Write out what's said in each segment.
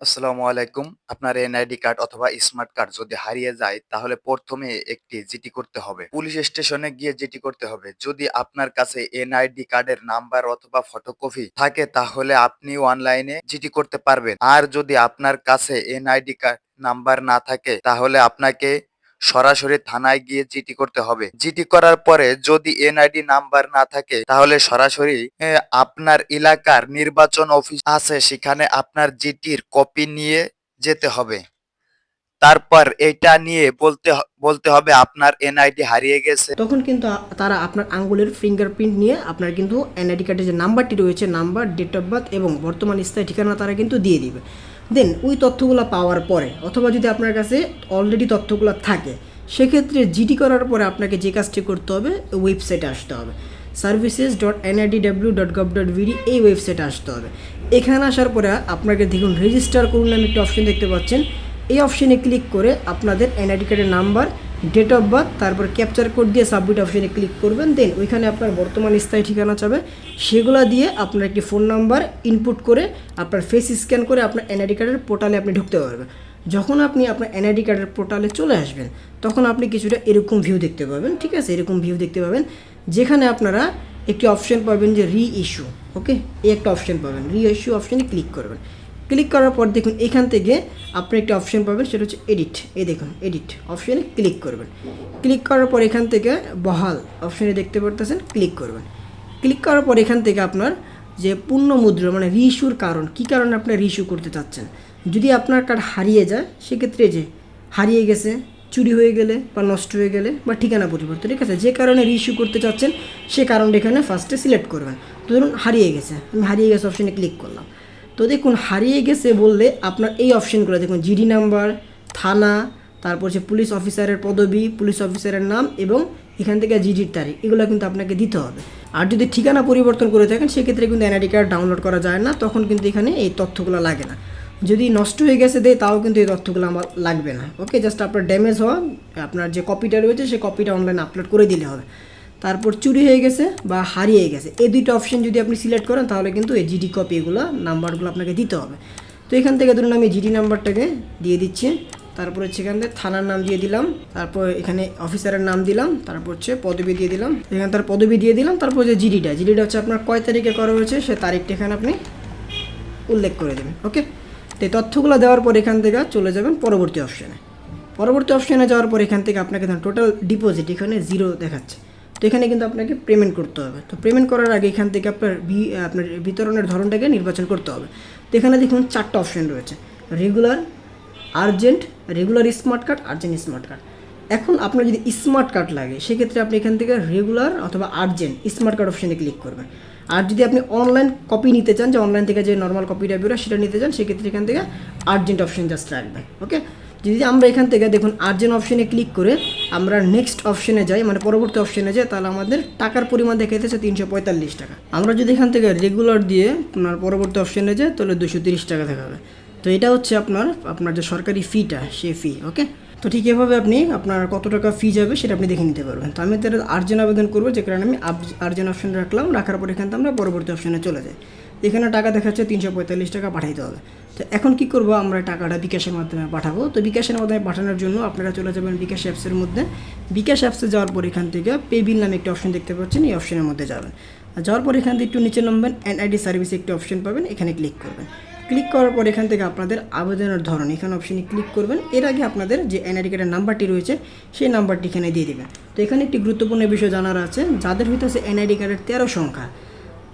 আসসালামু আলাইকুম। আপনার এনআইডি কার্ড অথবা স্মার্ট কার্ড যদি হারিয়ে যায়, তাহলে প্রথমে একটি জিটি করতে হবে। পুলিশ স্টেশনে গিয়ে জিটি করতে হবে। যদি আপনার কাছে এনআইডি কার্ডের নাম্বার অথবা ফটোকপি থাকে, তাহলে আপনি অনলাইনে জিটি করতে পারবেন। আর যদি আপনার কাছে এনআইডি কার্ড নাম্বার না থাকে, তাহলে আপনাকে সরাসরি থানায় গিয়ে জিটি করতে হবে। জিটি করার পরে যদি এনআইডি নাম্বার না থাকে, তাহলে সরাসরি আপনার এলাকার নির্বাচন অফিস আছে, সেখানে আপনার জিটির কপি নিয়ে যেতে হবে। তারপর এটা নিয়ে বলতে বলতে হবে আপনার এনআইডি হারিয়ে গেছে। তখন কিন্তু তারা আপনার আঙ্গুলের ফিঙ্গারপ্রিন্ট নিয়ে আপনার কিন্তু এনআইডি কার্ডের যে নাম্বারটি রয়েছে, নাম্বার ডেট অফ বার্থ এবং বর্তমান স্থায়ী ঠিকানা তারা কিন্তু দিয়ে দিবে। দেন ওই তথ্যগুলো পাওয়ার পরে, অথবা যদি আপনার কাছে অলরেডি তথ্যগুলো থাকে, সেক্ষেত্রে জিডি করার পরে আপনাকে যে কাজটি করতে হবে ওয়েবসাইটে আসতে হবে। Services dot NIDW dot gov dot BD এই ওয়েবসাইটে আসতে হবে। এখানে আসার পরে আপনাকে দেখুন রেজিস্টার করুন নামে একটি অপশন দেখতে পাচ্ছেন। এই অপশনে ক্লিক করে আপনাদের এনআইডি কার্ডের নাম্বার ডেট অফ বার্থ তারপর ক্যাপচার কোড দিয়ে সাবমিট অপশনে ক্লিক করবেন দেন ওইখানে আপনার বর্তমান স্থায়ী ঠিকানা চাবে। সেগুলো দিয়ে আপনার একটি ফোন নাম্বার ইনপুট করে আপনার ফেস স্ক্যান করে আপনার এনআইডি কার্ডের পোর্টালে আপনি ঢুকতে পারবেন। যখন আপনি আপনার এনআইডি কার্ডের পোর্টালে চলে আসবেন, তখন আপনি কিছুটা এরকম ভিউ দেখতে পাবেন, ঠিক আছে? এরকম ভিউ দেখতে পাবেন, যেখানে আপনারা একটি অপশন পাবেন যে রি ইস্যু ওকে এই একটা অপশন পাবেন রি ইস্যু অপশনে ক্লিক করবেন। ক্লিক করার পর দেখুন, এখান থেকে আপনি একটা অপশন পাবেন, সেটা হচ্ছে এডিট এই দেখুন এডিট অপশনে ক্লিক করবেন। ক্লিক করার পর এখান থেকে বহাল অপশনে দেখতে পারতেছেন ক্লিক করবেন। ক্লিক করার পর এখান থেকে আপনার যে পূর্ণ মুদ্রা মানে রিইস্যুর কারণ, কী কারণে আপনি রিইস্যু করতে চাচ্ছেন? যদি আপনার কার্ড হারিয়ে যায়, সেক্ষেত্রে যে হারিয়ে গেছে, চুরি হয়ে গেলে বা নষ্ট হয়ে গেলে বা ঠিকানা পরিবর্তন, ঠিক আছে? যে কারণে রিইস্যু করতে চাচ্ছেন, সে কারণটা এখানে ফার্স্টে সিলেক্ট করবেন। ধরুন হারিয়ে গেছে, আমি হারিয়ে গেছে অপশানে ক্লিক করলাম। তো দেখুন, হারিয়ে গেছে বললে আপনার এই অপশনগুলো দেখুন জিডি নাম্বার থানা, তারপর হচ্ছে পুলিশ অফিসারের পদবি পুলিশ অফিসারের নাম এবং এখান থেকে জিডির তারিখ, এগুলো কিন্তু আপনাকে দিতে হবে। আর যদি ঠিকানা পরিবর্তন করে থাকেন, সেক্ষেত্রে কিন্তু এনআইডি কার্ড ডাউনলোড করা যায় না, তখন কিন্তু এখানে এই তথ্যগুলো লাগে না। যদি নষ্ট হয়ে গেছে দেয় তাও কিন্তু এই তথ্যগুলো আমার লাগবে না। ওকে জাস্ট আপনার ড্যামেজ হওয়া, আপনার যে কপিটা রয়েছে, সেই কপিটা অনলাইনে আপলোড করে দিলে হবে। তারপর চুরি হয়ে গেছে বা হারিয়ে গেছে। এই দুইটা অপশন যদি আপনি সিলেক্ট করেন, তাহলে কিন্তু এই জিডি কপি এগুলো নাম্বারগুলো আপনাকে দিতে হবে। তো এখান থেকে ধরুন আমি জিডি নাম্বারটাকে দিয়ে দিচ্ছি। তারপর হচ্ছে এখান থেকে থানার নাম দিয়ে দিলাম। তারপর এখানে অফিসারের নাম দিলাম। তারপর হচ্ছে পদবি দিয়ে দিলাম। এখানে তার পদবি দিয়ে দিলাম। তারপর যে জিডিটা জিডিটা হচ্ছে আপনার কয় তারিখে করা হয়েছে? সে তারিখটা এখানে আপনি উল্লেখ করে দেবেন। ওকে? তো এই তথ্যগুলো দেওয়ার পর এখান থেকে চলে যাবেন পরবর্তী অপশানে পরবর্তী অপশানে যাওয়ার পর এখান থেকে আপনাকে ধরুন টোটাল ডিপোজিট এখানে জিরো দেখাচ্ছে। তো এখানে কিন্তু আপনাকে পেমেন্ট করতে হবে। তো পেমেন্ট করার আগে এখান থেকে আপনার বি আপনার বিতরণের ধরনটাকে নির্বাচন করতে হবে। তো এখানে দেখুন চারটা অপশন রয়েছে। Regular urgent regular smart card urgent smart card এখন আপনার যদি স্মার্ট কার্ড লাগে, সেক্ষেত্রে আপনি এখান থেকে রেগুলার অথবা আর্জেন্ট স্মার্ট কার্ড অপশানে ক্লিক করবেন। আর যদি আপনি অনলাইন কপি নিতে চান, যে অনলাইন থেকে যে নর্মাল কপিটা বেরোয়, সেটা নিতে চান, সেক্ষেত্রে এখান থেকে আর্জেন্ট অপশন জাস্ট রাখবেন। ওকে যদি আমরা এখান থেকে দেখুন আর্জেন্ট অপশনে ক্লিক করে আমরা নেক্সট অপশনে যাই মানে পরবর্তী অপশনে যাই, তাহলে আমাদের টাকার পরিমাণ দেখাইতেছে তিনশো পঁয়তাল্লিশ টাকা। আমরা যদি এখান থেকে রেগুলার দিয়ে আপনার পরবর্তী অপশনে যাই, তাহলে দুশো তিরিশ টাকা দেখাবে তো এটা হচ্ছে আপনার আপনার যে সরকারি ফিটা সে ফি ওকে তো ঠিক এভাবে আপনি আপনার কত টাকা ফি যাবে সেটা আপনি দেখে নিতে পারবেন। তো আমি তার আর্জেন্ট আবেদন করব, যে কারণে আমি আর্জেন্ট অপশন রাখলাম, রাখার পর এখান থেকে আমরা পরবর্তী অপশনে চলে যাই। এখানে টাকা দেখাচ্ছে তিনশো পঁয়তাল্লিশ টাকা পাঠাইতে হবে। তো এখন কি করব? আমরা টাকাটা বিকাশের মাধ্যমে পাঠাবো। তো বিকাশের মাধ্যমে পাঠানোর জন্য আপনারা চলে যাবেন বিকাশ অ্যাপসের মধ্যে। বিকাশ অ্যাপসে যাওয়ার পর এখান থেকে পে বিল নামে একটি অপশন দেখতে পাচ্ছেন, এই অপশনের মধ্যে যাবেন। আর যাওয়ার পর এখান থেকে একটু নিচে নামবেন এনআইডি সার্ভিসে একটি অপশন পাবেন, এখানে ক্লিক করবেন। ক্লিক করার পর এখান থেকে আপনাদের আবেদনের ধরন, এখানে অপশনে ক্লিক করবেন। এর আগে আপনাদের যে এনআইডি কার্ডের নাম্বারটি রয়েছে, সেই নাম্বারটি এখানে দিয়ে দেবেন। তো এখানে একটি গুরুত্বপূর্ণ বিষয় জানার আছে, যাদের হইতেছে এনআইডি কার্ডের তেরো সংখ্যা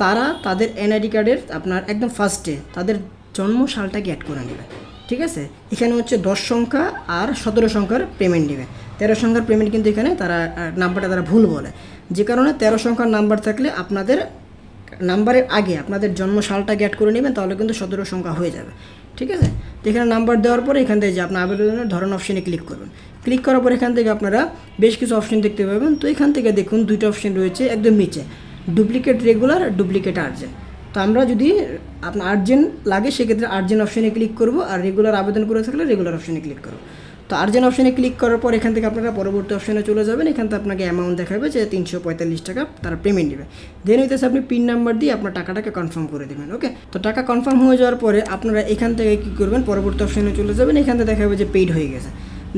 তারা তাদের এনআইডি কার্ডের আপনার একদম ফার্স্টে তাদের জন্ম সালটাকে অ্যাড করে নেবে, ঠিক আছে? এখানে হচ্ছে দশ সংখ্যা আর সতেরো সংখ্যার পেমেন্ট নেবে। তেরো সংখ্যার পেমেন্ট কিন্তু এখানে তারা নাম্বারটা তারা ভুল বলে। যে কারণে তেরো সংখ্যার নাম্বার থাকলে আপনাদের নাম্বারের আগে আপনাদের জন্ম সালটাকে অ্যাড করে নেবেন, তাহলে কিন্তু সতেরো সংখ্যা হয়ে যাবে, ঠিক আছে? তো এখানে নাম্বার দেওয়ার পরে এখান থেকে যে আপনার আবেদনের ধরন অপশানে ক্লিক করবেন। ক্লিক করার পর এখান থেকে আপনারা বেশ কিছু অপশন দেখতে পাবেন। তো এখান থেকে দেখুন দুইটা অপশন রয়েছে একদম নিচে। ডুপ্লিকেট রেগুলার ডুপ্লিকেট আর্জেন্ট তো আমরা যদি আপনার আর্জেন্ট লাগে, সেক্ষেত্রে আর্জেন্ট অপশনে ক্লিক করব আর রেগুলার আবেদন করে থাকলে রেগুলার অপশনে ক্লিক করব। তো আর্জেন্ট অপশনে ক্লিক করার পর এখান থেকে আপনারা পরবর্তী অপশনে চলে যাবেন। এখান থেকে আপনাকে অ্যামাউন্ট দেখাবে যে তিনশো পঁয়তাল্লিশ টাকা তারা পেমেন্ট নেবে। দেন হইতেছে আপনি পিন নাম্বার দিয়ে আপনার টাকাটাকে কনফার্ম করে দেবেন ওকে তো টাকা কনফার্ম হয়ে যাওয়ার পরে আপনারা এখান থেকে কী করবেন, পরবর্তী অপশনে চলে যাবেন। এখান থেকে দেখাবে যে পেইড হয়ে গেছে।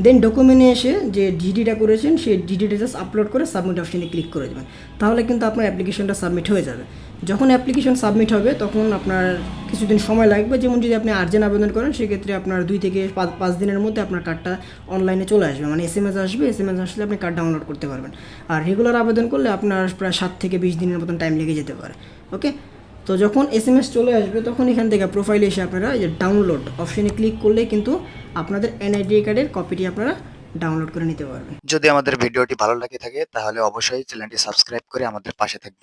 দেন ডকুমেন্টে এসে যে ডিডিটা করেছেন, সেই ডিডিটা জাস্ট আপলোড করে সাবমিট অপশানে ক্লিক করে দেবেন। তাহলে কিন্তু আপনার অ্যাপ্লিকেশনটা সাবমিট হয়ে যাবে। যখন অ্যাপ্লিকেশন সাবমিট হবে, তখন আপনার কিছুদিন সময় লাগবে। যেমন যদি আপনি আর্জেন্ট আবেদন করেন, সেক্ষেত্রে আপনার দুই থেকে পাঁচ দিনের মধ্যে আপনার কার্ডটা অনলাইনে চলে আসবে। মানে এস এম এস আসবে এস এম এস আসলে আপনি কার্ড ডাউনলোড করতে পারবেন। আর রেগুলার আবেদন করলে আপনার প্রায় সাত থেকে বিশ দিনের মতন টাইম লেগে যেতে পারে। ওকে তো যখন এস এম এস চলে আসবে, তখন এখান থেকে প্রোফাইলে এসে আপনারা যে ডাউনলোড অপশনে ক্লিক করলে কিন্তু আপনাদের এনআইডি কার্ডের কপিটি আপনারা ডাউনলোড করে নিতে পারবেন। যদি আমাদের ভিডিওটি ভালো লাগে থাকে, তাহলে অবশ্যই চ্যানেলটি সাবস্ক্রাইব করে আমাদের পাশে থাকবে